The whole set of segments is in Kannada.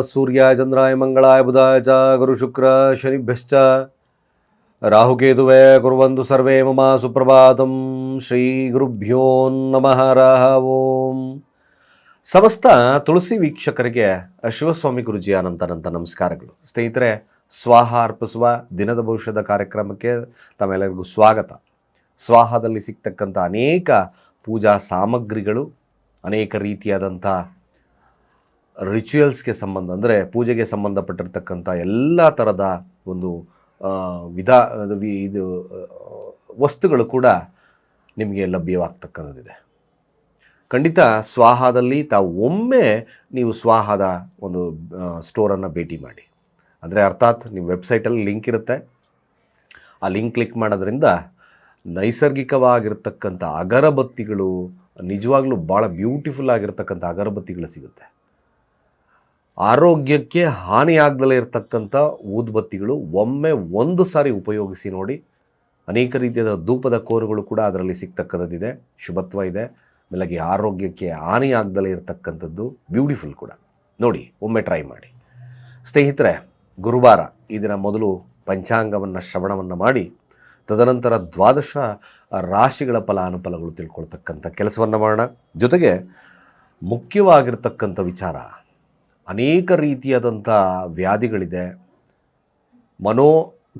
ಸೂರ್ಯಾಯ ಚಂದ್ರಾಯ ಮಂಗಳಾಯ ಬುಧಾಯ ಚ ಗುರು ಶುಕ್ರ ಶನಿಭ್ಯಶ್ಚ ರಾಹುಕೇತುವೇ ಕುರುವಂತು ಸರ್ವೇ ಮಮ ಸುಪ್ರಭಾತಂ ಶ್ರೀ ಗುರುಭ್ಯೋ ನಮಃ ರಾಹ ಓಂ ಸಮಸ್ತ ತುಳಸಿ ವೀಕ್ಷಕರಿಗೆ ಶಿವಸ್ವಾಮಿ ಗುರುಜಿ ಅನಂತನಂತ ನಮಸ್ಕಾರಗಳು. ಸ್ನೇಹಿತರೆ, ಸ್ವಾಹ ಅರ್ಪಿಸುವ ದಿನದ ಭವಿಷ್ಯದ ಕಾರ್ಯಕ್ರಮಕ್ಕೆ ತಮ್ಮೆಲ್ಲರಿಗೂ ಸ್ವಾಗತ. ಸ್ವಾಹದಲ್ಲಿ ಸಿಗ್ತಕ್ಕಂಥ ಅನೇಕ ಪೂಜಾ ಸಾಮಗ್ರಿಗಳು, ಅನೇಕ ರೀತಿಯಾದಂಥ ರಿಚುವಲ್ಸ್ಗೆ ಸಂಬಂಧ, ಅಂದರೆ ಪೂಜೆಗೆ ಸಂಬಂಧಪಟ್ಟಿರ್ತಕ್ಕಂಥ ಎಲ್ಲ ಥರದ ಒಂದು ವಿಧ ಇದು ವಸ್ತುಗಳು ಕೂಡ ನಿಮಗೆ ಲಭ್ಯವಾಗ್ತಕ್ಕಂಥದ್ದಿದೆ. ಖಂಡಿತ ಸ್ವಾಹಾದಲ್ಲಿ ತಾವು ಒಮ್ಮೆ ನೀವು ಸ್ವಾಹದ ಒಂದು ಸ್ಟೋರನ್ನು ಭೇಟಿ ಮಾಡಿ. ಅಂದರೆ ಅರ್ಥಾತ್ ನಿಮ್ಮ ವೆಬ್ಸೈಟಲ್ಲಿ ಲಿಂಕ್ ಇರುತ್ತೆ. ಆ ಲಿಂಕ್ ಕ್ಲಿಕ್ ಮಾಡೋದ್ರಿಂದ ನೈಸರ್ಗಿಕವಾಗಿರ್ತಕ್ಕಂಥ ಅಗರಬತ್ತಿಗಳು ನಿಜವಾಗ್ಲೂ ಭಾಳ ಬ್ಯೂಟಿಫುಲ್ ಆಗಿರ್ತಕ್ಕಂಥ ಅಗರಬತ್ತಿಗಳು ಸಿಗುತ್ತೆ. ಆರೋಗ್ಯಕ್ಕೆ ಹಾನಿಯಾಗದಲೇ ಇರತಕ್ಕಂಥ ಊದುಬತ್ತಿಗಳು ಒಮ್ಮೆ ಒಂದು ಸಾರಿ ಉಪಯೋಗಿಸಿ ನೋಡಿ ಅನೇಕ ರೀತಿಯಾದ ಧೂಪದ ಕೋರುಗಳು ಕೂಡ ಅದರಲ್ಲಿ ಸಿಗ್ತಕ್ಕಂಥದ್ದಿದೆ. ಶುಭತ್ವ ಇದೆ. ಆಮೇಲೆ ಆರೋಗ್ಯಕ್ಕೆ ಹಾನಿಯಾಗದಲೇ ಇರತಕ್ಕಂಥದ್ದು ಬ್ಯೂಟಿಫುಲ್ ಕೂಡ. ನೋಡಿ, ಒಮ್ಮೆ ಟ್ರೈ ಮಾಡಿ. ಸ್ನೇಹಿತರೆ, ಗುರುವಾರ ಈ ದಿನ ಮೊದಲು ಪಂಚಾಂಗವನ್ನು, ಶ್ರವಣವನ್ನು ಮಾಡಿ, ತದನಂತರ ದ್ವಾದಶ ರಾಶಿಗಳ ಫಲಾನುಫಲಗಳು ತಿಳ್ಕೊಳ್ತಕ್ಕಂಥ ಕೆಲಸವನ್ನು ಮಾಡೋಣ. ಜೊತೆಗೆ ಮುಖ್ಯವಾಗಿರ್ತಕ್ಕಂಥ ವಿಚಾರ ಅನೇಕ ರೀತಿಯಾದಂಥ ವ್ಯಾಧಿಗಳಿದೆ. ಮನೋ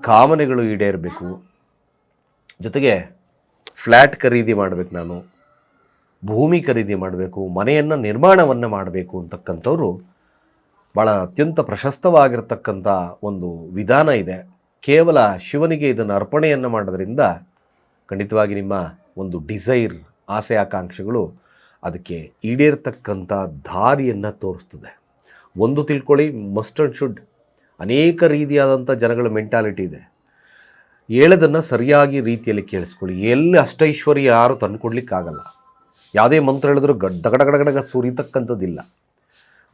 ಕಾಮನೆಗಳು ಈಡೇರಬೇಕು. ಜೊತೆಗೆ ಫ್ಲ್ಯಾಟ್ ಖರೀದಿ ಮಾಡಬೇಕು ನಾನು. ಭೂಮಿ ಖರೀದಿ ಮಾಡಬೇಕು. ಮನೆಯನ್ನು ನಿರ್ಮಾಣವನ್ನು ಮಾಡಬೇಕು ಅಂತಕ್ಕಂಥವ್ರು ಭಾಳ ಅತ್ಯಂತ ಪ್ರಶಸ್ತವಾಗಿರ್ತಕ್ಕಂಥ ಒಂದು ವಿಧಾನ ಇದೆ. ಕೇವಲ ಶಿವನಿಗೆ ಇದನ್ನು ಅರ್ಪಣೆಯನ್ನು ಮಾಡೋದ್ರಿಂದ ಖಂಡಿತವಾಗಿ ನಿಮ್ಮ ಒಂದು ಡಿಸೈರ್, ಆಸೆ, ಆಕಾಂಕ್ಷೆಗಳು ಅದಕ್ಕೆ ಈಡೇರ್ತಕ್ಕಂಥ ದಾರಿಯನ್ನು ತೋರಿಸ್ತದೆ. ಒಂದು ತಿಳ್ಕೊಳ್ಳಿ ಮಸ್ಟ್ ಆ್ಯಂಡ್ ಶುಡ್ ಅನೇಕ ರೀತಿಯಾದಂಥ ಜನಗಳ ಮೆಂಟಾಲಿಟಿ ಇದೆ. ಹೇಳೋದನ್ನು ಸರಿಯಾಗಿ ರೀತಿಯಲ್ಲಿ ಕೇಳಿಸ್ಕೊಳ್ಳಿ. ಎಲ್ಲಿ ಅಷ್ಟೈಶ್ವರ್ಯ ಯಾರು ತಂದುಕೊಡ್ಲಿಕ್ಕಾಗಲ್ಲ. ಯಾವುದೇ ಮಂತ್ರ ಹೇಳಿದ್ರು ಗಡ್ ದಗಡಗಡಗಡಗ ಸುರಿತಕ್ಕಂಥದ್ದಿಲ್ಲ.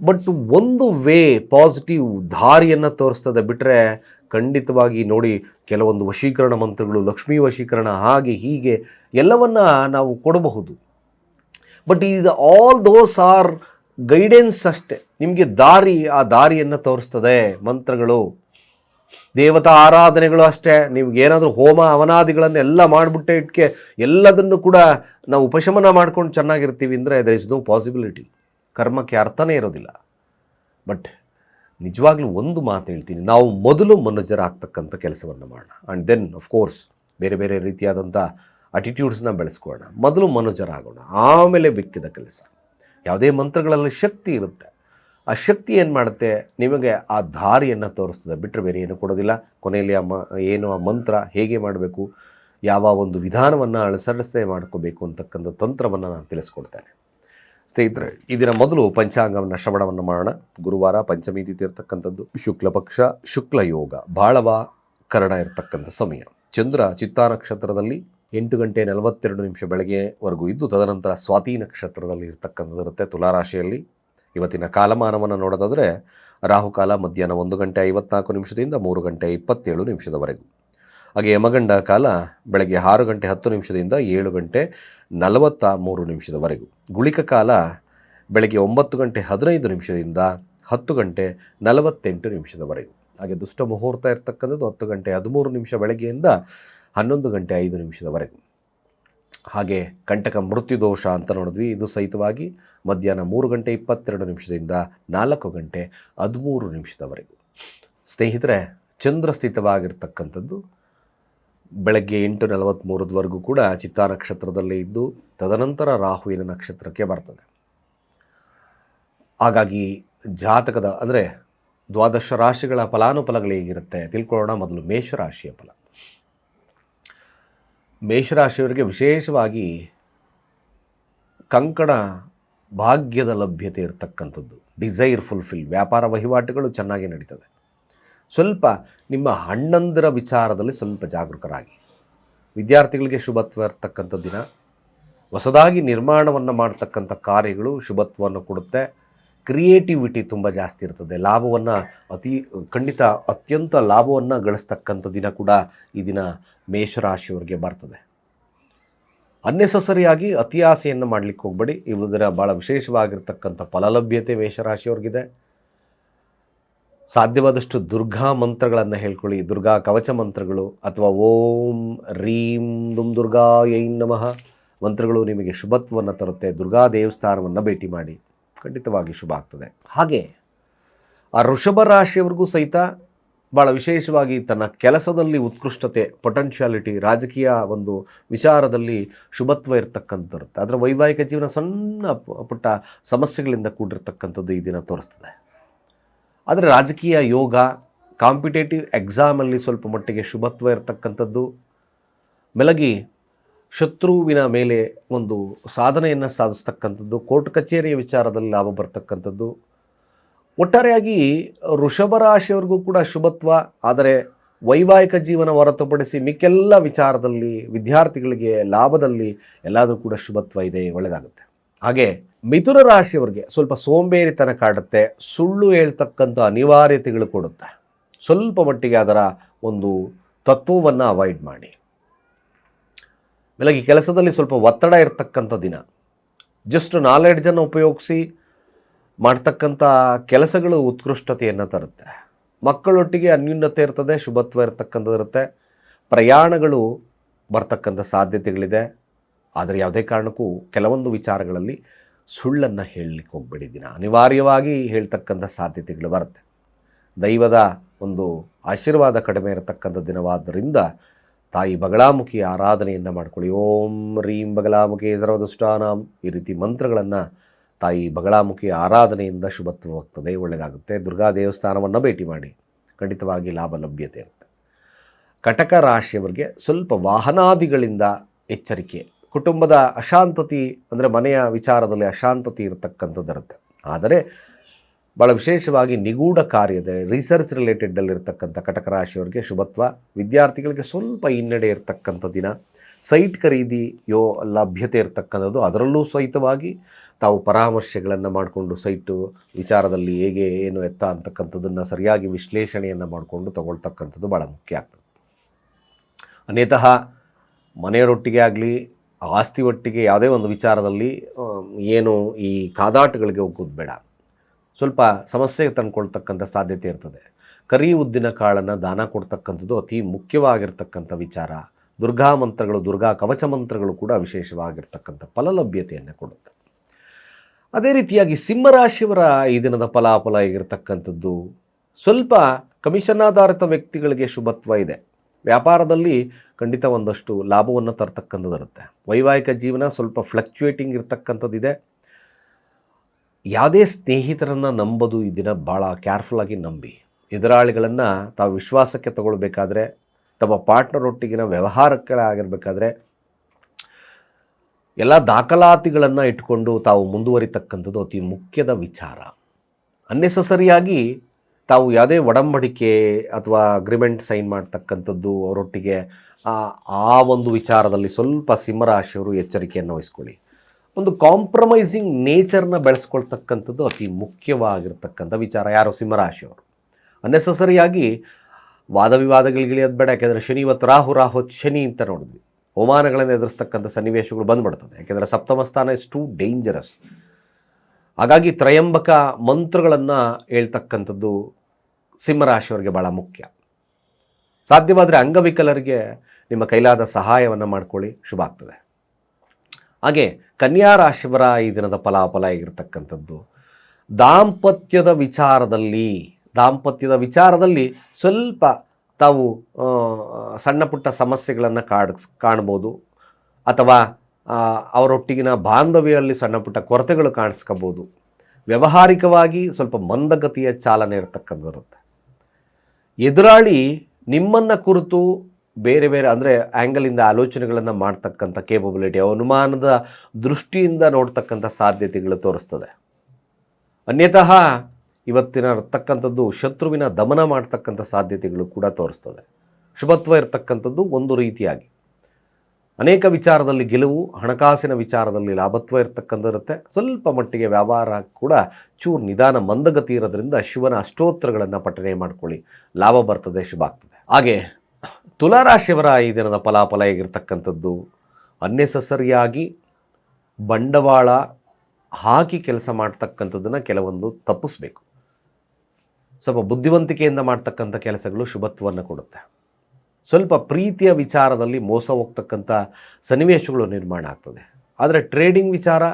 ಬಟ್ ಒಂದು ವೇ ಪಾಸಿಟಿವ್ ದಾರಿಯನ್ನು ತೋರಿಸ್ತದೆ ಬಿಟ್ಟರೆ ಖಂಡಿತವಾಗಿ ನೋಡಿ ಕೆಲವೊಂದು ವಶೀಕರಣ ಮಂತ್ರಗಳು, ಲಕ್ಷ್ಮೀ ವಶೀಕರಣ ಹಾಗೆ ಹೀಗೆ ಎಲ್ಲವನ್ನು ನಾವು ಕೊಡಬಹುದು. ಬಟ್ ಇದು ಆಲ್ ದೋಸ್ ಆರ್ ಗೈಡೆನ್ಸ್ ಅಷ್ಟೆ. ನಿಮಗೆ ದಾರಿ ಆ ದಾರಿಯನ್ನು ತೋರಿಸ್ತದೆ ಮಂತ್ರಗಳು. ದೇವತಾ ಆರಾಧನೆಗಳು ಅಷ್ಟೇ. ನಿಮ್ಗೆ ಏನಾದರೂ ಹೋಮ ಅವನಾದಿಗಳನ್ನು ಎಲ್ಲ ಮಾಡಿಬಿಟ್ಟೆ ಇಟ್ಕೆ ಎಲ್ಲದನ್ನು ಕೂಡ ನಾವು ಉಪಶಮನ ಮಾಡ್ಕೊಂಡು ಚೆನ್ನಾಗಿರ್ತೀವಿ ಅಂದರೆ ದರ್ ಇಸ್ ನೋ ಪಾಸಿಬಿಲಿಟಿ ಕರ್ಮಕ್ಕೆ ಅರ್ಥನೇ ಇರೋದಿಲ್ಲ. ಬಟ್ ನಿಜವಾಗ್ಲೂ ಒಂದು ಮಾತು ಹೇಳ್ತೀನಿ. ನಾವು ಮೊದಲು ಮನುಜರಾಗ್ತಕ್ಕಂಥ ಕೆಲಸವನ್ನು ಮಾಡೋಣ. ಆ್ಯಂಡ್ ದೆನ್ ಕೋರ್ಸ್ ಬೇರೆ ಬೇರೆ ರೀತಿಯಾದಂಥ ಅಟಿಟ್ಯೂಡ್ಸ್ನ ಬೆಳೆಸ್ಕೊಳ್ಳೋಣ. ಮೊದಲು ಮನುಜರಾಗೋಣ. ಆಮೇಲೆ ಬಿತ್ತಿದ ಕೆಲಸ. ಯಾವುದೇ ಮಂತ್ರಗಳಲ್ಲಿ ಶಕ್ತಿ ಇರುತ್ತೆ. ಆ ಶಕ್ತಿ ಏನು ಮಾಡುತ್ತೆ? ನಿಮಗೆ ಆ ದಾರಿಯನ್ನು ತೋರಿಸ್ತದೆ. ಬಿಟ್ಟರೆ ಬೇರೆ ಏನು ಕೊಡೋದಿಲ್ಲ. ಕೊನೆಯಲ್ಲಿ ಆ ಮ, ಏನು ಆ ಮಂತ್ರ ಹೇಗೆ ಮಾಡಬೇಕು? ಯಾವ ಒಂದು ವಿಧಾನವನ್ನು ಅನುಸರಿಸದೆ ಮಾಡ್ಕೋಬೇಕು ಅಂತಕ್ಕಂಥ ತಂತ್ರವನ್ನು ನಾನು ತಿಳಿಸ್ಕೊಡ್ತೇನೆ. ಸ್ನೇಹಿತರೆ ಇದರ ಮೊದಲು ಪಂಚಾಂಗವನ್ನು ಶ್ರವಣವನ್ನು ಮಾಡೋಣ. ಗುರುವಾರ ಪಂಚಮಿ ತಿಥಿ ಇರತಕ್ಕಂಥದ್ದು. ಶುಕ್ಲ ಪಕ್ಷ, ಶುಕ್ಲ ಯೋಗ. ಬಾಳವ ಕರಣ ಇರತಕ್ಕಂಥ ಸಮಯ. ಚಂದ್ರ ಚಿತ್ತಾ ನಕ್ಷತ್ರದಲ್ಲಿ ಎಂಟು ಗಂಟೆ ನಲವತ್ತೆರಡು ನಿಮಿಷ ಬೆಳಗ್ಗೆವರೆಗೂ ಇದ್ದು ತದನಂತರ ಸ್ವಾತಿ ನಕ್ಷತ್ರದಲ್ಲಿ ಇರತಕ್ಕಂಥದ್ದು ಇರುತ್ತೆ ತುಲಾರಾಶಿಯಲ್ಲಿ. ಇವತ್ತಿನ ಕಾಲಮಾನವನ್ನು ನೋಡೋದಾದರೆ ರಾಹುಕಾಲ ಮಧ್ಯಾಹ್ನ ಒಂದು ಗಂಟೆ ಐವತ್ನಾಲ್ಕು ನಿಮಿಷದಿಂದ ಮೂರು ಗಂಟೆ ಇಪ್ಪತ್ತೇಳು ನಿಮಿಷದವರೆಗೂ. ಹಾಗೆ ಯಮಗಂಡ ಕಾಲ ಬೆಳಗ್ಗೆ ಆರು ಗಂಟೆ ಹತ್ತು ನಿಮಿಷದಿಂದ ಏಳು ಗಂಟೆ ನಲವತ್ತ ಮೂರು ನಿಮಿಷದವರೆಗೂ. ಗುಳಿಕ ಕಾಲ ಬೆಳಗ್ಗೆ ಒಂಬತ್ತು ಗಂಟೆ ಹದಿನೈದು ನಿಮಿಷದಿಂದ ಹತ್ತು ಗಂಟೆ ನಲವತ್ತೆಂಟು ನಿಮಿಷದವರೆಗೂ. ಹಾಗೆ ದುಷ್ಟ ಮುಹೂರ್ತ ಇರ್ತಕ್ಕಂಥದ್ದು ಹತ್ತು ಗಂಟೆ ಹದಿಮೂರು ನಿಮಿಷ ಬೆಳಗ್ಗೆಯಿಂದ ಹನ್ನೊಂದು ಗಂಟೆ ಐದು ನಿಮಿಷದವರೆಗೆ. ಹಾಗೆ ಕಂಟಕ ಮೃತ್ಯು ದೋಷ ಅಂತ ನೋಡಿದ್ವಿ. ಇದು ಸಹಿತವಾಗಿ ಮಧ್ಯಾಹ್ನ ಮೂರು ಗಂಟೆ ಇಪ್ಪತ್ತೆರಡು ನಿಮಿಷದಿಂದ ನಾಲ್ಕು ಗಂಟೆ ಹದಿಮೂರು ನಿಮಿಷದವರೆಗೂ. ಸ್ನೇಹಿತರೆ, ಚಂದ್ರ ಸ್ಥಿತವಾಗಿರ್ತಕ್ಕಂಥದ್ದು ಬೆಳಗ್ಗೆ ಎಂಟು ನಲವತ್ತ್ಮೂರದವರೆಗೂ ಕೂಡ ಚಿತ್ತಾ ನಕ್ಷತ್ರದಲ್ಲೇ ಇದ್ದು, ತದನಂತರ ರಾಹುವಿನ ನಕ್ಷತ್ರಕ್ಕೆ ಬರ್ತದೆ. ಹಾಗಾಗಿ ಜಾತಕದ, ಅಂದರೆ ದ್ವಾದಶ ರಾಶಿಗಳ ಫಲಾನುಫಲಗಳು ಹೇಗಿರುತ್ತೆ ತಿಳ್ಕೊಳ್ಳೋಣ. ಮೊದಲು ಮೇಷರಾಶಿಯ ಫಲ. ಮೇಷರಾಶಿಯವರಿಗೆ ವಿಶೇಷವಾಗಿ ಕಂಕಣ ಭಾಗ್ಯದ ಲಭ್ಯತೆ ಇರತಕ್ಕಂಥದ್ದು. ಡಿಸೈರ್ ಫುಲ್ಫಿಲ್ ವ್ಯಾಪಾರ ವಹಿವಾಟುಗಳು ಚೆನ್ನಾಗಿ ನಡೀತದೆ. ಸ್ವಲ್ಪ ನಿಮ್ಮ ಹಣ್ಣಂದರ ವಿಚಾರದಲ್ಲಿ ಸ್ವಲ್ಪ ಜಾಗರೂಕರಾಗಿ. ವಿದ್ಯಾರ್ಥಿಗಳಿಗೆ ಶುಭತ್ವ ಇರತಕ್ಕಂಥ ದಿನ. ಹೊಸದಾಗಿ ನಿರ್ಮಾಣವನ್ನು ಮಾಡ್ತಕ್ಕಂಥ ಕಾರ್ಯಗಳು ಶುಭತ್ವವನ್ನು ಕೊಡುತ್ತೆ. ಕ್ರಿಯೇಟಿವಿಟಿ ತುಂಬ ಜಾಸ್ತಿ ಇರ್ತದೆ. ಲಾಭವನ್ನು ಅತಿ ಖಂಡಿತ ಅತ್ಯಂತ ಲಾಭವನ್ನು ಗಳಿಸ್ತಕ್ಕಂಥ ದಿನ ಕೂಡ ಈ ದಿನ ಮೇಷರಾಶಿಯವರಿಗೆ ಬರ್ತದೆ. ಅನ್ನೆಸಸರಿಯಾಗಿ ಅತಿ ಆಸೆಯನ್ನು ಮಾಡಲಿಕ್ಕೆ ಹೋಗಬೇಡಿ. ಇವುದರ ಭಾಳ ವಿಶೇಷವಾಗಿರ್ತಕ್ಕಂಥ ಫಲಲಭ್ಯತೆ ಮೇಷರಾಶಿಯವ್ರಿಗಿದೆ ಸಾಧ್ಯವಾದಷ್ಟು ದುರ್ಗಾ ಮಂತ್ರಗಳನ್ನು ಹೇಳ್ಕೊಳ್ಳಿ. ದುರ್ಗಾ ಕವಚ ಮಂತ್ರಗಳು ಅಥವಾ ಓಂ ರೀಂ ದುಂ ದುರ್ಗಾ ಯೈ ನಮಃ ಮಂತ್ರಗಳು ನಿಮಗೆ ಶುಭತ್ವವನ್ನು ತರುತ್ತೆ. ದುರ್ಗಾ ದೇವಸ್ಥಾನವನ್ನು ಭೇಟಿ ಮಾಡಿ. ಖಂಡಿತವಾಗಿ ಶುಭ ಆಗ್ತದೆ. ಹಾಗೆ ಆ ವೃಷಭ ರಾಶಿಯವರಿಗೂ ಸಹಿತ ಭಾಳ ವಿಶೇಷವಾಗಿ ತನ್ನ ಕೆಲಸದಲ್ಲಿ ಉತ್ಕೃಷ್ಟತೆ ಪೊಟೆನ್ಷಿಯಾಲಿಟಿ ರಾಜಕೀಯ ಒಂದು ವಿಚಾರದಲ್ಲಿ ಶುಭತ್ವ ಇರತಕ್ಕಂಥದ್ದು. ಅದರ ವೈವಾಹಿಕ ಜೀವನ ಸಣ್ಣ ಪುಟ್ಟ ಸಮಸ್ಯೆಗಳಿಂದ ಕೂಡಿರ್ತಕ್ಕಂಥದ್ದು ಈ ದಿನ ತೋರಿಸ್ತದೆ. ಆದರೆ ರಾಜಕೀಯ ಯೋಗ, ಕಾಂಪಿಟೇಟಿವ್ ಎಕ್ಸಾಮಲ್ಲಿ ಸ್ವಲ್ಪ ಮಟ್ಟಿಗೆ ಶುಭತ್ವ ಇರತಕ್ಕಂಥದ್ದು. ಮೆಲಗಿ ಶತ್ರುವಿನ ಮೇಲೆ ಒಂದು ಸಾಧನೆಯನ್ನು ಸಾಧಿಸ್ತಕ್ಕಂಥದ್ದು. ಕೋರ್ಟ್ ಕಚೇರಿಯ ವಿಚಾರದಲ್ಲಿ ಲಾಭ ಬರ್ತಕ್ಕಂಥದ್ದು. ಒಟ್ಟಾರೆಯಾಗಿ ವೃಷಭ ರಾಶಿಯವರಿಗೂ ಕೂಡ ಶುಭತ್ವ, ಆದರೆ ವೈವಾಹಿಕ ಜೀವನ ಹೊರತುಪಡಿಸಿ ಮಿಕ್ಕೆಲ್ಲ ವಿಚಾರದಲ್ಲಿ, ವಿದ್ಯಾರ್ಥಿಗಳಿಗೆ ಲಾಭದಲ್ಲಿ ಎಲ್ಲಾದರೂ ಕೂಡ ಶುಭತ್ವ ಇದೆ, ಒಳ್ಳೆಯದಾಗುತ್ತೆ. ಹಾಗೆ ಮಿಥುನ ರಾಶಿಯವರಿಗೆ ಸ್ವಲ್ಪ ಸೋಂಬೇರಿತನ ಕಾಡುತ್ತೆ, ಸುಳ್ಳು ಹೇಳ್ತಕ್ಕಂಥ ಅನಿವಾರ್ಯತೆಗಳು ಕೊಡುತ್ತೆ. ಸ್ವಲ್ಪ ಮಟ್ಟಿಗೆ ಅದರ ಒಂದು ತತ್ವವನ್ನು ಅವಾಯ್ಡ್ ಮಾಡಿ. ಬೆಳಗ್ಗೆ ಕೆಲಸದಲ್ಲಿ ಸ್ವಲ್ಪ ಒತ್ತಡ ಇರತಕ್ಕಂಥ ದಿನ. ಜಸ್ಟ್ ನಾಲೆಡ್ಜನ್ನು ಉಪಯೋಗಿಸಿ ಮಾಡ್ತಕ್ಕಂಥ ಕೆಲಸಗಳು ಉತ್ಕೃಷ್ಟತೆಯನ್ನು ತರುತ್ತೆ. ಮಕ್ಕಳೊಟ್ಟಿಗೆ ಅನ್ಯೂನ್ಯತೆ ಇರ್ತದೆ, ಶುಭತ್ವ ಇರ್ತಕ್ಕಂಥದ್ದು ಇರುತ್ತೆ. ಪ್ರಯಾಣಗಳು ಬರ್ತಕ್ಕಂಥ ಸಾಧ್ಯತೆಗಳಿದೆ. ಆದರೆ ಯಾವುದೇ ಕಾರಣಕ್ಕೂ ಕೆಲವೊಂದು ವಿಚಾರಗಳಲ್ಲಿ ಸುಳ್ಳನ್ನು ಹೇಳಲಿಕ್ಕೆ ಹೋಗಬೇಡಿ ಅನಿವಾರ್ಯವಾಗಿ ಹೇಳ್ತಕ್ಕಂಥ ಸಾಧ್ಯತೆಗಳು ಬರುತ್ತೆ. ದೈವದ ಒಂದು ಆಶೀರ್ವಾದ ಕಡಿಮೆ ಇರತಕ್ಕಂಥ ದಿನವಾದ್ದರಿಂದ ತಾಯಿ ಬಗಳಾಮುಖಿ ಆರಾಧನೆಯನ್ನು ಮಾಡ್ಕೊಳ್ಳಿ. ಓಂ ರೀಂ ಬಗಲಾಮುಖಿ ಸರ್ವದುಷ್ಟಾನಾಂ ಈ ರೀತಿ ಮಂತ್ರಗಳನ್ನು ತಾಯಿ ಬಗಳಾಮುಖಿ ಆರಾಧನೆಯಿಂದ ಶುಭತ್ವವಾಗ್ತದೆ ಒಳ್ಳೆಯದಾಗುತ್ತೆ. ದುರ್ಗಾ ದೇವಸ್ಥಾನವನ್ನು ಭೇಟಿ ಮಾಡಿ. ಖಂಡಿತವಾಗಿ ಲಾಭ, ಲಭ್ಯತೆ ಇರುತ್ತೆ. ಕಟಕ ರಾಶಿಯವರಿಗೆ ಸ್ವಲ್ಪ ವಾಹನಾದಿಗಳಿಂದ ಎಚ್ಚರಿಕೆ. ಕುಟುಂಬದ ಅಶಾಂತತಿ ಅಂದರೆ ಮನೆಯ ವಿಚಾರದಲ್ಲಿ ಅಶಾಂತತಿ ಇರತಕ್ಕಂಥದ್ದು ಇರುತ್ತೆ. ಆದರೆ ಭಾಳ ವಿಶೇಷವಾಗಿ ನಿಗೂಢ ಕಾರ್ಯದ ರಿಸರ್ಚ್ ರಿಲೇಟೆಡಲ್ಲಿರ್ತಕ್ಕಂಥ ಕಟಕ ರಾಶಿಯವರಿಗೆ ಶುಭತ್ವ. ವಿದ್ಯಾರ್ಥಿಗಳಿಗೆ ಸ್ವಲ್ಪ ಹಿನ್ನಡೆ ಇರತಕ್ಕಂಥ ದಿನ. ಸೈಟ್ ಖರೀದಿ ಯೋ ಲಭ್ಯತೆ ಇರತಕ್ಕಂಥದ್ದು ಅದರಲ್ಲೂ ಸಹಿತವಾಗಿ ತಾವು ಪರಾಮರ್ಶೆಗಳನ್ನು ಮಾಡಿಕೊಂಡು ಸೈಟು ವಿಚಾರದಲ್ಲಿ ಹೇಗೆ ಏನು ಎತ್ತ ಅಂತಕ್ಕಂಥದ್ದನ್ನು ಸರಿಯಾಗಿ ವಿಶ್ಲೇಷಣೆಯನ್ನು ಮಾಡಿಕೊಂಡು ತಗೊಳ್ತಕ್ಕಂಥದ್ದು ಭಾಳ ಮುಖ್ಯ. ಆಗ್ತದೆ ಅನ್ಯತಃ ಮನೆಯವರೊಟ್ಟಿಗೆ ಆಗಲಿ, ಆಸ್ತಿ ಒಟ್ಟಿಗೆ ಯಾವುದೇ ಒಂದು ವಿಚಾರದಲ್ಲಿ ಏನು ಈ ಕಾದಾಟಗಳಿಗೆ ಹೋಗೋದು ಬೇಡ. ಸ್ವಲ್ಪ ಸಮಸ್ಯೆಗೆ ತಂದುಕೊಳ್ತಕ್ಕಂಥ ಸಾಧ್ಯತೆ ಇರ್ತದೆ. ಕರಿ ಉದ್ದಿನ ಕಾಳನ್ನು ದಾನ ಕೊಡ್ತಕ್ಕಂಥದ್ದು ಅತಿ ಮುಖ್ಯವಾಗಿರ್ತಕ್ಕಂಥ ವಿಚಾರ. ದುರ್ಗಾ ಮಂತ್ರಗಳು, ದುರ್ಗಾ ಕವಚ ಮಂತ್ರಗಳು ಕೂಡ ವಿಶೇಷವಾಗಿರ್ತಕ್ಕಂಥ ಫಲಲಭ್ಯತೆಯನ್ನು ಕೊಡುತ್ತೆ. ಅದೇ ರೀತಿಯಾಗಿ ಸಿಂಹರಾಶಿಯವರ ಈ ದಿನದ ಫಲಾಫಲ ಆಗಿರತಕ್ಕಂಥದ್ದು. ಸ್ವಲ್ಪ ಕಮಿಷನ್ ಆಧಾರಿತ ವ್ಯಕ್ತಿಗಳಿಗೆ ಶುಭತ್ವ ಇದೆ. ವ್ಯಾಪಾರದಲ್ಲಿ ಖಂಡಿತ ಒಂದಷ್ಟು ಲಾಭವನ್ನು ತರ್ತಕ್ಕಂಥದ್ದು ಇರುತ್ತೆ ವೈವಾಹಿಕ ಜೀವನ ಸ್ವಲ್ಪ ಫ್ಲಕ್ಚುಯೇಟಿಂಗ್ ಇರತಕ್ಕಂಥದ್ದಿದೆ. ಯಾವುದೇ ಸ್ನೇಹಿತರನ್ನು ನಂಬೋದು ಈ ದಿನ ಭಾಳ ಕೇರ್ಫುಲ್ಲಾಗಿ ನಂಬಿ. ಎದುರಾಳಿಗಳನ್ನು ತಾವು ವಿಶ್ವಾಸಕ್ಕೆ ತಗೊಳ್ಬೇಕಾದ್ರೆ, ತಮ್ಮ ಪಾರ್ಟ್ನರ್ ಒಟ್ಟಿಗಿನ ವ್ಯವಹಾರಕ್ಕೆ ಆಗಿರಬೇಕಾದ್ರೆ ಎಲ್ಲ ದಾಖಲಾತಿಗಳನ್ನು ಇಟ್ಕೊಂಡು ತಾವು ಮುಂದುವರಿತಕ್ಕಂಥದ್ದು ಅತಿ ಮುಖ್ಯದ ವಿಚಾರ. ಅನ್ನೆಸಸರಿಯಾಗಿ ತಾವು ಯಾವುದೇ ಒಡಂಬಡಿಕೆ ಅಥವಾ ಅಗ್ರಿಮೆಂಟ್ ಸೈನ್ ಮಾಡ್ತಕ್ಕಂಥದ್ದು ಅವರೊಟ್ಟಿಗೆ, ಆ ಒಂದು ವಿಚಾರದಲ್ಲಿ ಸ್ವಲ್ಪ ಸಿಂಹರಾಶಿಯವರು ಎಚ್ಚರಿಕೆಯನ್ನು ವಹಿಸ್ಕೊಳ್ಳಿ. ಒಂದು ಕಾಂಪ್ರಮೈಸಿಂಗ್ ನೇಚರ್ನ ಬೆಳೆಸ್ಕೊಳ್ತಕ್ಕಂಥದ್ದು ಅತಿ ಮುಖ್ಯವಾಗಿರ್ತಕ್ಕಂಥ ವಿಚಾರ ಯಾರು? ಸಿಂಹರಾಶಿಯವರು. ಅನ್ನೆಸಸರಿಯಾಗಿ ವಾದ ವಿವಾದಗಳಿಗಿಳಿಯೋದು ಬೇಡ, ಯಾಕೆಂದರೆ ಶನಿ ಇವತ್ತು ರಾಹು ರಾಹು ಶನಿ ಅಂತ ನೋಡಿದ್ವಿ. ಅವಮಾನಗಳನ್ನು ಎದುರಿಸ್ತಕ್ಕಂಥ ಸನ್ನಿವೇಶಗಳು ಬಂದ್ಬಿಡ್ತದೆ. ಯಾಕೆಂದರೆ ಸಪ್ತಮ ಸ್ಥಾನ ಇಸ್ ಟು ಡೇಂಜರಸ್ ಹಾಗಾಗಿ ತ್ರಯಂಬಕ ಮಂತ್ರಗಳನ್ನು ಹೇಳ್ತಕ್ಕಂಥದ್ದು ಸಿಂಹರಾಶಿಯವರಿಗೆ ಭಾಳ ಮುಖ್ಯ. ಸಾಧ್ಯವಾದರೆ ಅಂಗವಿಕಲರಿಗೆ ನಿಮ್ಮ ಕೈಲಾದ ಸಹಾಯವನ್ನು ಮಾಡ್ಕೊಳ್ಳಿ, ಶುಭ ಆಗ್ತದೆ. ಹಾಗೆ ಕನ್ಯಾ ರಾಶಿಯವರ ಈ ದಿನದ ಫಲಾಫಲ ಆಗಿರ್ತಕ್ಕಂಥದ್ದು ದಾಂಪತ್ಯದ ವಿಚಾರದಲ್ಲಿ ದಾಂಪತ್ಯದ ವಿಚಾರದಲ್ಲಿ ಸ್ವಲ್ಪ ತಾವು ಸಣ್ಣ ಪುಟ್ಟ ಸಮಸ್ಯೆಗಳನ್ನು ಕಾಡ್ ಕಾಣ್ಬೋದು. ಅಥವಾ ಅವರೊಟ್ಟಿಗಿನ ಬಾಂಧವ್ಯದಲ್ಲಿ ಸಣ್ಣ ಪುಟ್ಟ ಕೊರತೆಗಳು ಕಾಣಿಸ್ಕೋಬೋದು. ವ್ಯವಹಾರಿಕವಾಗಿ ಸ್ವಲ್ಪ ಮಂದಗತಿಯ ಚಾಲನೆ ಇರತಕ್ಕಂಥದ್ದು ಎದುರಾಳಿ ನಿಮ್ಮನ್ನು ಕುರಿತು ಬೇರೆ ಬೇರೆ, ಅಂದರೆ ಆ್ಯಂಗಲಿಂದ ಆಲೋಚನೆಗಳನ್ನು ಮಾಡ್ತಕ್ಕಂಥ ಕೇಪಬಿಲಿಟಿ ಅನುಮಾನದ ದೃಷ್ಟಿಯಿಂದ ನೋಡ್ತಕ್ಕಂಥ ಸಾಧ್ಯತೆಗಳು ತೋರಿಸ್ತದೆ. ಅನ್ಯತಃ ಇವತ್ತಿನ ಇರ್ತಕ್ಕಂಥದ್ದು ಶತ್ರುವಿನ ದಮನ ಮಾಡ್ತಕ್ಕಂಥ ಸಾಧ್ಯತೆಗಳು ಕೂಡ ತೋರಿಸ್ತದೆ. ಶುಭತ್ವ ಇರತಕ್ಕಂಥದ್ದು ಒಂದು ರೀತಿಯಾಗಿ. ಅನೇಕ ವಿಚಾರದಲ್ಲಿ ಗೆಲುವು, ಹಣಕಾಸಿನ ವಿಚಾರದಲ್ಲಿ ಲಾಭತ್ವ ಇರತಕ್ಕಂಥ ಇರುತ್ತೆ. ಸ್ವಲ್ಪ ಮಟ್ಟಿಗೆ ವ್ಯವಹಾರ ಕೂಡ ಚೂರು ನಿಧಾನ ಮಂದಗತಿ ಇರೋದರಿಂದ ಶಿವನ ಅಷ್ಟೋತ್ತರಗಳನ್ನು ಪಠನೆ ಮಾಡ್ಕೊಳ್ಳಿ. ಲಾಭ ಬರ್ತದೆ, ಶುಭ ಆಗ್ತದೆ. ಹಾಗೆ ತುಲಾರಾಶಿಯವರ ಈ ದಿನದ ಫಲಾಫಲ ಹೇಗಿರ್ತಕ್ಕಂಥದ್ದು? ಅನ್ನೆಸಸರಿಯಾಗಿ ಬಂಡವಾಳ ಹಾಕಿ ಕೆಲಸ ಮಾಡ್ತಕ್ಕಂಥದ್ದನ್ನು ಕೆಲವೊಂದು ತಪ್ಪಿಸ್ಬೇಕು. ಸ್ವಲ್ಪ ಬುದ್ಧಿವಂತಿಕೆಯಿಂದ ಮಾಡ್ತಕ್ಕಂಥ ಕೆಲಸಗಳು ಶುಭತ್ವವನ್ನು ಕೊಡುತ್ತೆ. ಸ್ವಲ್ಪ ಪ್ರೀತಿಯ ವಿಚಾರದಲ್ಲಿ ಮೋಸ ಹೋಗ್ತಕ್ಕಂಥ ಸನ್ನಿವೇಶಗಳು ನಿರ್ಮಾಣ ಆಗ್ತದೆ. ಆದರೆ ಟ್ರೇಡಿಂಗ್ ವಿಚಾರ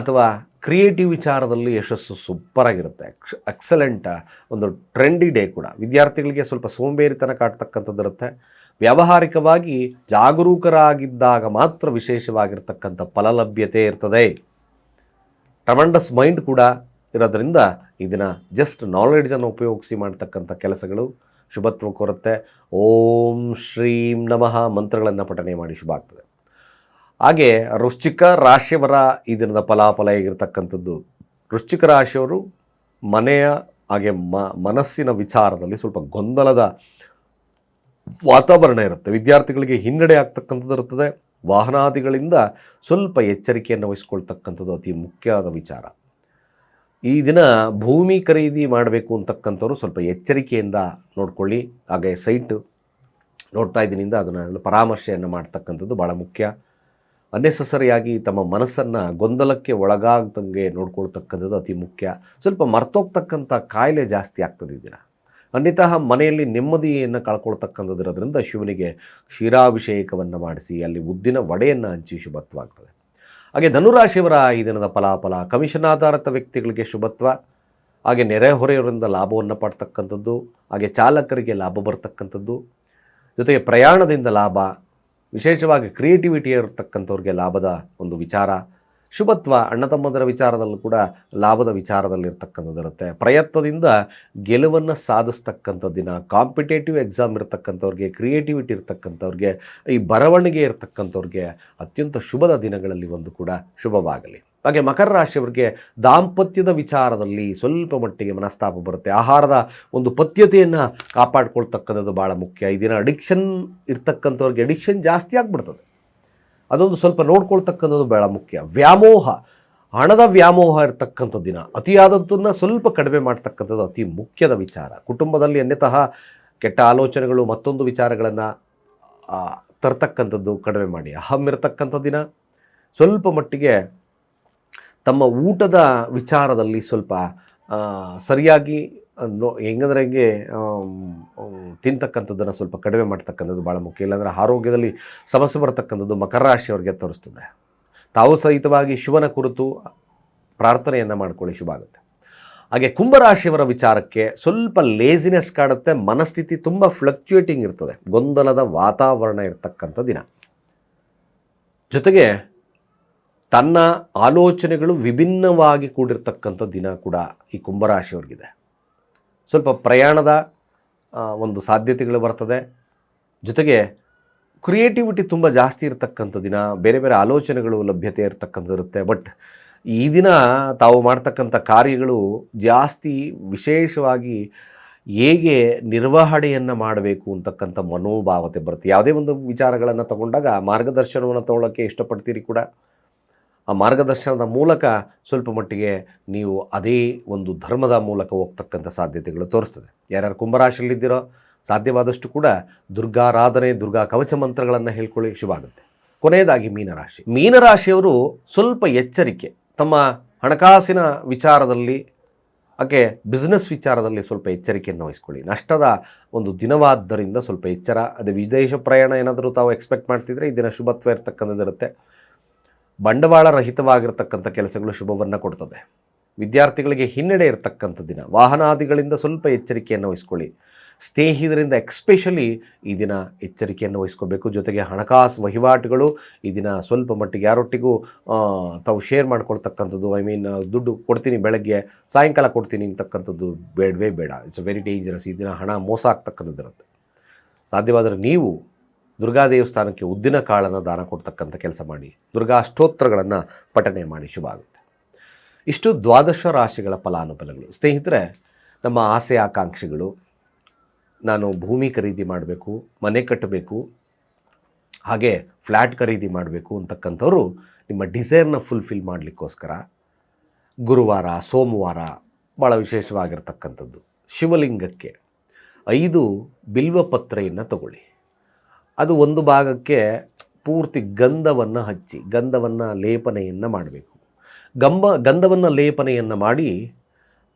ಅಥವಾ ಕ್ರಿಯೇಟಿವ್ ವಿಚಾರದಲ್ಲಿ ಯಶಸ್ಸು ಸೂಪರಾಗಿರುತ್ತೆ. ಎಕ್ಸ್, ಎಕ್ಸಲೆಂಟ್ ಒಂದು ಟ್ರೆಂಡಿ ಡೇ ಕೂಡ. ವಿದ್ಯಾರ್ಥಿಗಳಿಗೆ ಸ್ವಲ್ಪ ಸೋಂಬೇರಿತನ ಕಾಡ್ತಕ್ಕಂಥದ್ದಿರುತ್ತೆ. ವ್ಯಾವಹಾರಿಕವಾಗಿ ಜಾಗರೂಕರಾಗಿದ್ದಾಗ ಮಾತ್ರ ವಿಶೇಷವಾಗಿರ್ತಕ್ಕಂಥ ಫಲಲಭ್ಯತೆ ಇರ್ತದೆ. ಟ್ರಮಂಡಸ್ ಮೈಂಡ್ ಕೂಡ ಇರೋದ್ರಿಂದ ಇದನ್ನು ಜಸ್ಟ್ ನಾಲೆಡ್ಜನ್ನು ಉಪಯೋಗಿಸಿ ಮಾಡ್ತಕ್ಕಂಥ ಕೆಲಸಗಳು ಶುಭತ್ವ ಕೊರುತ್ತೆ. ಓಂ ಶ್ರೀಂ ನಮಃ ಮಂತ್ರಗಳನ್ನು ಪಠನೆ ಮಾಡಿ ಶುಭ ಆಗ್ತದೆ. ಹಾಗೆ ವೃಶ್ಚಿಕ ರಾಶಿಯವರ ಈ ದಿನದ ಫಲಾಫಲ ಹೇಗಿರ್ತಕ್ಕಂಥದ್ದು? ವೃಶ್ಚಿಕ ರಾಶಿಯವರು ಮನೆಯ ಹಾಗೆ ಮ, ಮನಸ್ಸಿನ ವಿಚಾರದಲ್ಲಿ ಸ್ವಲ್ಪ ಗೊಂದಲದ ವಾತಾವರಣ ಇರುತ್ತೆ. ವಿದ್ಯಾರ್ಥಿಗಳಿಗೆ ಹಿನ್ನಡೆ ಆಗ್ತಕ್ಕಂಥದ್ದು ಇರುತ್ತದೆ. ವಾಹನಾದಿಗಳಿಂದ ಸ್ವಲ್ಪ ಎಚ್ಚರಿಕೆಯನ್ನು ವಹಿಸ್ಕೊಳ್ತಕ್ಕಂಥದ್ದು ಅತಿ ಮುಖ್ಯವಾದ ವಿಚಾರ. ಈ ದಿನ ಭೂಮಿ ಖರೀದಿ ಮಾಡಬೇಕು ಅಂತಕ್ಕಂಥವ್ರು ಸ್ವಲ್ಪ ಎಚ್ಚರಿಕೆಯಿಂದ ನೋಡಿಕೊಳ್ಳಿ. ಹಾಗೆ ಸೈಟ್ ನೋಡ್ತಾ ಇದ್ದೀನಿಂದ ಅದನ್ನು ಪರಾಮರ್ಶೆಯನ್ನು ಮಾಡ್ತಕ್ಕಂಥದ್ದು ಭಾಳ ಮುಖ್ಯ. ಅನ್ನೆಸಸರಿಯಾಗಿ ತಮ್ಮ ಮನಸ್ಸನ್ನು ಗೊಂದಲಕ್ಕೆ ಒಳಗಾಗ್ದಂಗೆ ನೋಡ್ಕೊಳ್ತಕ್ಕಂಥದ್ದು ಅತಿ ಮುಖ್ಯ. ಸ್ವಲ್ಪ ಮರ್ತೋಗ್ತಕ್ಕಂಥ ಕಾಯಿಲೆ ಜಾಸ್ತಿ ಆಗ್ತದೆ ಈ ದಿನ. ಖಂಡಿತ ಮನೆಯಲ್ಲಿ ನೆಮ್ಮದಿಯನ್ನು ಕಳ್ಕೊಳ್ತಕ್ಕಂಥದ್ದಿರೋದ್ರಿಂದ ಶಿವನಿಗೆ ಕ್ಷೀರಾಭಿಷೇಕವನ್ನು ಮಾಡಿಸಿ, ಅಲ್ಲಿ ಉದ್ದಿನ ವಡೆಯನ್ನು ಹಂಚಿ ಶುಭತ್ವಾಗ್ತದೆ ಹಾಗೆ ಧನುರಾಶಿಯವರ ಈ ದಿನದ ಫಲಾಫಲ ಕಮಿಷನ್ ಆಧಾರಿತ ವ್ಯಕ್ತಿಗಳಿಗೆ ಶುಭತ್ವ, ಹಾಗೆ ನೆರೆಹೊರೆಯವರಿಂದ ಲಾಭವನ್ನು ಪಡ್ತಕ್ಕಂಥದ್ದು, ಹಾಗೆ ಚಾಲಕರಿಗೆ ಲಾಭ ಬರ್ತಕ್ಕಂಥದ್ದು, ಜೊತೆಗೆ ಪ್ರಯಾಣದಿಂದ ಲಾಭ, ವಿಶೇಷವಾಗಿ ಕ್ರಿಯೇಟಿವಿಟಿ ಇರತಕ್ಕಂಥವ್ರಿಗೆ ಲಾಭದ ಒಂದು ವಿಚಾರ. ಶುಭತ್ವ, ಅಣ್ಣ ತಮ್ಮಂದರ ವಿಚಾರದಲ್ಲೂ ಕೂಡ ಲಾಭದ ವಿಚಾರದಲ್ಲಿರ್ತಕ್ಕಂಥದ್ದು ಇರುತ್ತೆ ಪ್ರಯತ್ನದಿಂದ ಗೆಲುವನ್ನು ಸಾಧಿಸ್ತಕ್ಕಂಥ ದಿನ ಕಾಂಪಿಟೇಟಿವ್ ಎಕ್ಸಾಮ್ ಇರತಕ್ಕಂಥವ್ರಿಗೆ ಕ್ರಿಯೇಟಿವಿಟಿ ಇರತಕ್ಕಂಥವ್ರಿಗೆ, ಈ ಬರವಣಿಗೆ ಇರತಕ್ಕಂಥವ್ರಿಗೆ ಅತ್ಯಂತ ಶುಭದ ದಿನಗಳಲ್ಲಿ ಒಂದು ಕೂಡ ಶುಭವಾಗಲಿ. ಹಾಗೆ ಮಕರ ರಾಶಿಯವರಿಗೆ ದಾಂಪತ್ಯದ ವಿಚಾರದಲ್ಲಿ ಸ್ವಲ್ಪ ಮಟ್ಟಿಗೆ ಮನಸ್ತಾಪ ಬರುತ್ತೆ. ಆಹಾರದ ಒಂದು ಪಥ್ಯತೆಯನ್ನು ಕಾಪಾಡ್ಕೊಳ್ತಕ್ಕಂಥದ್ದು ಭಾಳ ಮುಖ್ಯ. ಈ ದಿನ ಅಡಿಕ್ಷನ್ ಇರ್ತಕ್ಕಂಥವ್ರಿಗೆ ಅಡಿಕ್ಷನ್ ಜಾಸ್ತಿ ಆಗಿಬಿಡ್ತದೆ. ಅದೊಂದು ಸ್ವಲ್ಪ ನೋಡ್ಕೊಳ್ತಕ್ಕಂಥದ್ದು ಬಹಳ ಮುಖ್ಯ. ವ್ಯಾಮೋಹ, ಹಣದ ವ್ಯಾಮೋಹ ಇರತಕ್ಕಂಥ ದಿನ, ಅತಿಯಾದದ್ದನ್ನು ಸ್ವಲ್ಪ ಕಡಿಮೆ ಮಾಡ್ತಕ್ಕಂಥದ್ದು ಅತಿ ಮುಖ್ಯದ ವಿಚಾರ. ಕುಟುಂಬದಲ್ಲಿ ಅನ್ಯತಃ ಕೆಟ್ಟ ಆಲೋಚನೆಗಳು ಮತ್ತೊಂದು ವಿಚಾರಗಳನ್ನು ತರ್ತಕ್ಕಂಥದ್ದು ಕಡಿಮೆ ಮಾಡಿ. ಅಹಂ ಇರತಕ್ಕಂಥ ದಿನ, ಸ್ವಲ್ಪ ಮಟ್ಟಿಗೆ ತಮ್ಮ ಊಟದ ವಿಚಾರದಲ್ಲಿ ಸ್ವಲ್ಪ ಸರಿಯಾಗಿ ನೋ, ಹೆಂಗಂದ್ರೆ ಹಂಗೆ ತಿಂತಕ್ಕಂಥದ್ದನ್ನು ಸ್ವಲ್ಪ ಕಡಿಮೆ ಮಾಡ್ತಕ್ಕಂಥದ್ದು ಭಾಳ ಮುಖ್ಯ. ಇಲ್ಲಾಂದರೆ ಆರೋಗ್ಯದಲ್ಲಿ ಸಮಸ್ಯೆ ಬರತಕ್ಕಂಥದ್ದು ಮಕರ ರಾಶಿಯವರಿಗೆ ತೋರಿಸ್ತದೆ. ತಾವು ಸಹಿತವಾಗಿ ಶಿವನ ಕುರಿತು ಪ್ರಾರ್ಥನೆಯನ್ನು ಮಾಡ್ಕೊಳ್ಳಿ, ಶುಭ ಆಗುತ್ತೆ. ಹಾಗೆ ಕುಂಭರಾಶಿಯವರ ವಿಚಾರಕ್ಕೆ ಸ್ವಲ್ಪ ಲೇಸಿನೆಸ್ ಕಾಡುತ್ತೆ, ಮನಸ್ಥಿತಿ ತುಂಬ ಫ್ಲಕ್ಚುಯೇಟಿಂಗ್ ಇರ್ತದೆ. ಗೊಂದಲದ ವಾತಾವರಣ ಇರತಕ್ಕಂಥ ದಿನ. ಜೊತೆಗೆ ತನ್ನ ಆಲೋಚನೆಗಳು ವಿಭಿನ್ನವಾಗಿ ಕೂಡಿರ್ತಕ್ಕಂಥ ದಿನ ಕೂಡ ಈ ಕುಂಭರಾಶಿಯವ್ರಿಗಿದೆ ಸ್ವಲ್ಪ ಪ್ರಯಾಣದ ಒಂದು ಸಾಧ್ಯತೆಗಳು ಬರ್ತದೆ. ಜೊತೆಗೆ ಕ್ರಿಯೇಟಿವಿಟಿ ತುಂಬ ಜಾಸ್ತಿ ಇರತಕ್ಕಂಥ ದಿನ, ಬೇರೆ ಬೇರೆ ಆಲೋಚನೆಗಳು ಲಭ್ಯತೆ ಇರತಕ್ಕಂಥದ್ದು ಇರುತ್ತೆ. ಬಟ್ ಈ ದಿನ ತಾವು ಮಾಡ್ತಕ್ಕಂಥ ಕಾರ್ಯಗಳು ಜಾಸ್ತಿ ವಿಶೇಷವಾಗಿ ಹೇಗೆ ನಿರ್ವಹಣೆಯನ್ನು ಮಾಡಬೇಕು ಅಂತಕ್ಕಂಥ ಮನೋಭಾವತೆ ಬರುತ್ತೆ. ಯಾವುದೇ ಒಂದು ವಿಚಾರಗಳನ್ನು ತಗೊಂಡಾಗ ಮಾರ್ಗದರ್ಶನವನ್ನು ತಗೊಳ್ಳೋಕ್ಕೆ ಇಷ್ಟಪಡ್ತೀರಿ ಕೂಡ? ಆ ಮಾರ್ಗದರ್ಶನದ ಮೂಲಕ ಸ್ವಲ್ಪ ಮಟ್ಟಿಗೆ ನೀವು ಅದೇ ಒಂದು ಧರ್ಮದ ಮೂಲಕ ಹೋಗ್ತಕ್ಕಂಥ ಸಾಧ್ಯತೆಗಳು ತೋರಿಸ್ತದೆ. ಯಾರ್ಯಾರು ಕುಂಭರಾಶಿಯಲ್ಲಿದ್ದೀರೋ ಸಾಧ್ಯವಾದಷ್ಟು ಕೂಡ ದುರ್ಗಾರಾಧನೆ, ದುರ್ಗಾ ಕವಚ ಮಂತ್ರಗಳನ್ನು ಹೇಳ್ಕೊಳ್ಳಿ, ಶುಭ ಆಗುತ್ತೆ. ಕೊನೆಯದಾಗಿ ಮೀನರಾಶಿ. ಮೀನರಾಶಿಯವರು ಸ್ವಲ್ಪ ಎಚ್ಚರಿಕೆ. ತಮ್ಮ ಹಣಕಾಸಿನ ವಿಚಾರದಲ್ಲಿ ಹಾಗೆ ಬಿಸ್ನೆಸ್ ವಿಚಾರದಲ್ಲಿ ಸ್ವಲ್ಪ ಎಚ್ಚರಿಕೆಯನ್ನು ವಹಿಸ್ಕೊಳ್ಳಿ. ನಷ್ಟದ ಒಂದು ದಿನವಾದ್ದರಿಂದ ಸ್ವಲ್ಪ ಎಚ್ಚರ. ಅದೇ ವಿದೇಶ ಪ್ರಯಾಣ ಏನಾದರೂ ತಾವು ಎಕ್ಸ್ಪೆಕ್ಟ್ ಮಾಡ್ತಿದ್ರೆ ಈ ದಿನ ಶುಭತ್ವ ಇರ್ತಕ್ಕಂಥದ್ದು ಇರುತ್ತೆ ಬಂಡವಾಳ ರಹಿತವಾಗಿರ್ತಕ್ಕಂಥ ಕೆಲಸಗಳು ಶುಭವನ್ನು ಕೊಡ್ತದೆ. ವಿದ್ಯಾರ್ಥಿಗಳಿಗೆ ಹಿನ್ನಡೆ ಇರತಕ್ಕಂಥ ದಿನ. ವಾಹನಾದಿಗಳಿಂದ ಸ್ವಲ್ಪ ಎಚ್ಚರಿಕೆಯನ್ನು ವಹಿಸ್ಕೊಳ್ಳಿ. ಸ್ನೇಹಿತರಿಂದ ಎಕ್ಸ್ಪೆಷಲಿ ಈ ದಿನ ಎಚ್ಚರಿಕೆಯನ್ನು ವಹಿಸ್ಕೋಬೇಕು. ಜೊತೆಗೆ ಹಣಕಾಸು ವಹಿವಾಟುಗಳು ಈ ದಿನ ಸ್ವಲ್ಪ ಮಟ್ಟಿಗೆ ಯಾರೊಟ್ಟಿಗೂ ತಾವು ಶೇರ್ ಮಾಡ್ಕೊಳ್ತಕ್ಕಂಥದ್ದು, ಐ ಮೀನ್, ದುಡ್ಡು ಕೊಡ್ತೀನಿ ಬೆಳಗ್ಗೆ, ಸಾಯಂಕಾಲ ಕೊಡ್ತೀನಿ ಅಂತಕ್ಕಂಥದ್ದು ಬೇಡವೇ ಬೇಡ. ಇಟ್ಸ್ ವೆರಿ ಡೇಂಜರಸ್ ಈ ದಿನ ಹಣ ಮೋಸ ಆಗ್ತಕ್ಕಂಥದ್ದು ಇರುತ್ತೆ ಸಾಧ್ಯವಾದರೆ ನೀವು ದುರ್ಗಾ ದೇವಸ್ಥಾನಕ್ಕೆ ಉದ್ದಿನ ಕಾಳನ್ನು ದಾನ ಕೊಡ್ತಕ್ಕಂಥ ಕೆಲಸ ಮಾಡಿ, ದುರ್ಗಾ ಅಷ್ಟೋತ್ತರಗಳನ್ನು ಪಠನೆ ಮಾಡಿ ಶುಭ ಆಗುತ್ತೆ. ಇಷ್ಟು ದ್ವಾದಶ ರಾಶಿಗಳ ಫಲಾನುಫಲಗಳು ಸ್ನೇಹಿತರೆ, ನಮ್ಮ ಆಸೆ ಆಕಾಂಕ್ಷೆಗಳು, ನಾನು ಭೂಮಿ ಖರೀದಿ ಮಾಡಬೇಕು, ಮನೆ ಕಟ್ಟಬೇಕು, ಹಾಗೆ ಫ್ಲ್ಯಾಟ್ ಖರೀದಿ ಮಾಡಬೇಕು ಅಂತಕ್ಕಂಥವ್ರು ನಿಮ್ಮ ಡಿಸೈರ್ನ ಫುಲ್ಫಿಲ್ ಮಾಡಲಿಕ್ಕೋಸ್ಕರ ಗುರುವಾರ, ಸೋಮವಾರ ಭಾಳ ವಿಶೇಷವಾಗಿರ್ತಕ್ಕಂಥದ್ದು. ಶಿವಲಿಂಗಕ್ಕೆ ಐದು ಬಿಲ್ವಪತ್ರೆಯನ್ನು ತಗೊಳ್ಳಿ. ಅದು ಒಂದು ಭಾಗಕ್ಕೆ ಪೂರ್ತಿ ಗಂಧವನ್ನು ಹಚ್ಚಿ, ಗಂಧವನ್ನು ಲೇಪನೆಯನ್ನು ಮಾಡಬೇಕು. ಗಂಬ ಗಂಧವನ್ನು ಲೇಪನೆಯನ್ನು ಮಾಡಿ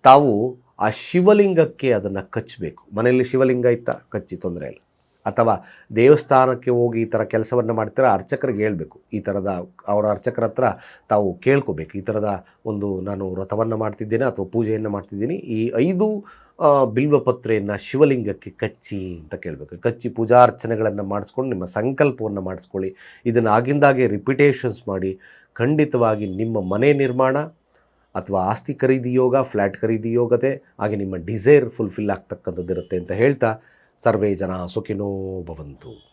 ತಾವು ಆ ಶಿವಲಿಂಗಕ್ಕೆ ಅದನ್ನು ಕಚ್ಚಬೇಕು ಮನೆಯಲ್ಲಿ ಶಿವಲಿಂಗ ಇತ್ತ? ಕಚ್ಚಿ, ತೊಂದರೆ ಇಲ್ಲ. ಅಥವಾ ದೇವಸ್ಥಾನಕ್ಕೆ ಹೋಗಿ ಈ ಥರ ಕೆಲಸವನ್ನು ಮಾಡ್ತೀರಾ, ಅರ್ಚಕರಿಗೆ ಹೇಳಬೇಕು. ಈ ಥರದ ಅವರ ಅರ್ಚಕರ ಹತ್ರ ತಾವು ಕೇಳ್ಕೋಬೇಕು. ಈ ಥರದ ಒಂದು ನಾನು ವ್ರತವನ್ನು ಮಾಡ್ತಿದ್ದೇನೆ ಅಥವಾ ಪೂಜೆಯನ್ನು ಮಾಡ್ತಿದ್ದೀನಿ. ಈ ಐದು ಬಿಲ್ವಪತ್ರೆಯನ್ನು ಶಿವಲಿಂಗಕ್ಕೆ ಕಚ್ಚಿ ಅಂತ ಕೇಳಬೇಕು. ಕಚ್ಚಿ ಪೂಜಾರ್ಚನೆಗಳನ್ನು ಮಾಡಿಸ್ಕೊಂಡು ನಿಮ್ಮ ಸಂಕಲ್ಪವನ್ನು ಮಾಡಿಸ್ಕೊಳ್ಳಿ. ಇದನ್ನು ಆಗಿಂದಾಗೆ ರಿಪಿಟೇಷನ್ಸ್ ಮಾಡಿ, ಖಂಡಿತವಾಗಿ ನಿಮ್ಮ ಮನೆ ನಿರ್ಮಾಣ ಅಥವಾ ಆಸ್ತಿ ಖರೀದಿ ಯೋಗ ಫ್ಲ್ಯಾಟ್ ಖರೀದಿ ಯೋಗತೆ ಹಾಗೆ ನಿಮ್ಮ ಡಿಸೈರ್ ಫುಲ್ಫಿಲ್ ಆಗ್ತಕ್ಕಂಥದ್ದು ಇರುತ್ತೆ ಅಂತ ಹೇಳ್ತಾ ಸರ್ವೇ ಜನ ಸುಖಿನೋ ಭವಂತು.